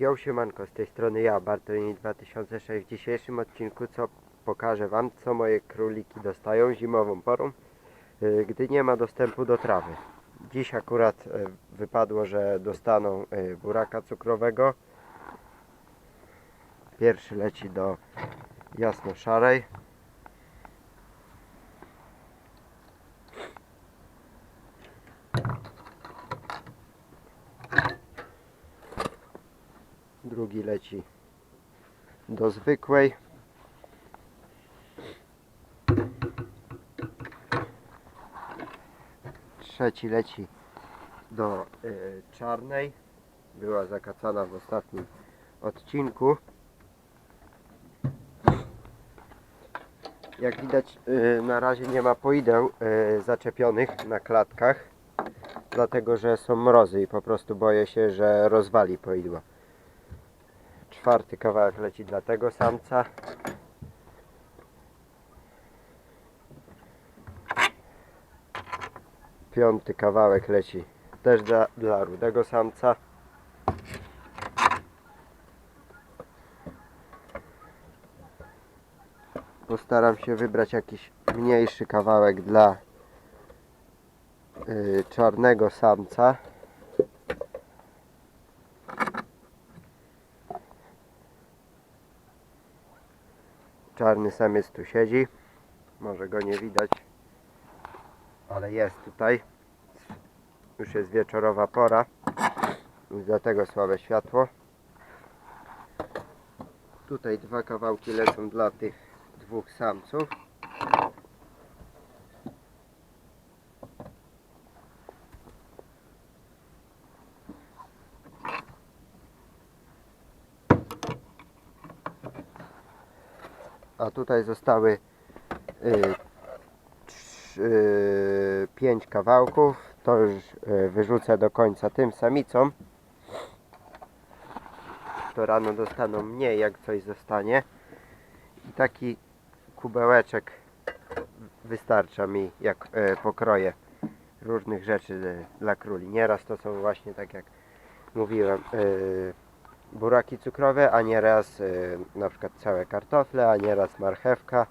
Yo, siemanko, z tej strony ja, Bartolini 2006. W dzisiejszym odcinku co pokażę Wam, co moje króliki dostają zimową porą, y, gdy nie ma dostępu do trawy. Dziś akurat y, wypadło, że dostaną y, buraka cukrowego. Pierwszy leci do jasno-szarej. Drugi leci do zwykłej. Trzeci leci do y, czarnej. Była zakacana w ostatnim odcinku. Jak widać y, na razie nie ma poideł y, zaczepionych na klatkach. Dlatego, że są mrozy i po prostu boję się, że rozwali poidło. Czwarty kawałek leci dla tego samca. Piąty kawałek leci też dla, dla rudego samca. Postaram się wybrać jakiś mniejszy kawałek dla y, czarnego samca. Czarny samiec tu siedzi. Może go nie widać, ale jest tutaj. Już jest wieczorowa pora. Już dlatego słabe światło. Tutaj dwa kawałki lecą dla tych dwóch samców. A tutaj zostały y, trz- y, pięć kawałków. To już y, wyrzucę do końca tym samicom. To rano dostaną mniej, jak coś zostanie. I taki kubełeczek wystarcza mi, jak y, pokroję różnych rzeczy y, dla króli. Nieraz to są właśnie tak jak mówiłem. Buraki cukrowe, a nieraz y, na przykład całe kartofle, a nieraz marchewka.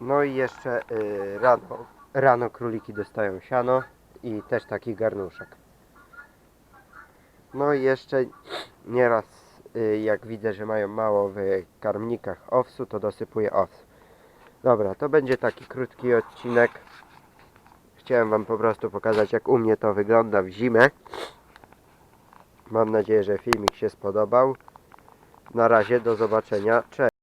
No i jeszcze y, rano, rano króliki dostają siano i też taki garnuszek. No i jeszcze nieraz y, jak widzę, że mają mało w karmnikach owsu, to dosypuję ows. Dobra, to będzie taki krótki odcinek. Chciałem Wam po prostu pokazać jak u mnie to wygląda w zimę. Mam nadzieję, że filmik się spodobał. Na razie, do zobaczenia. Cześć.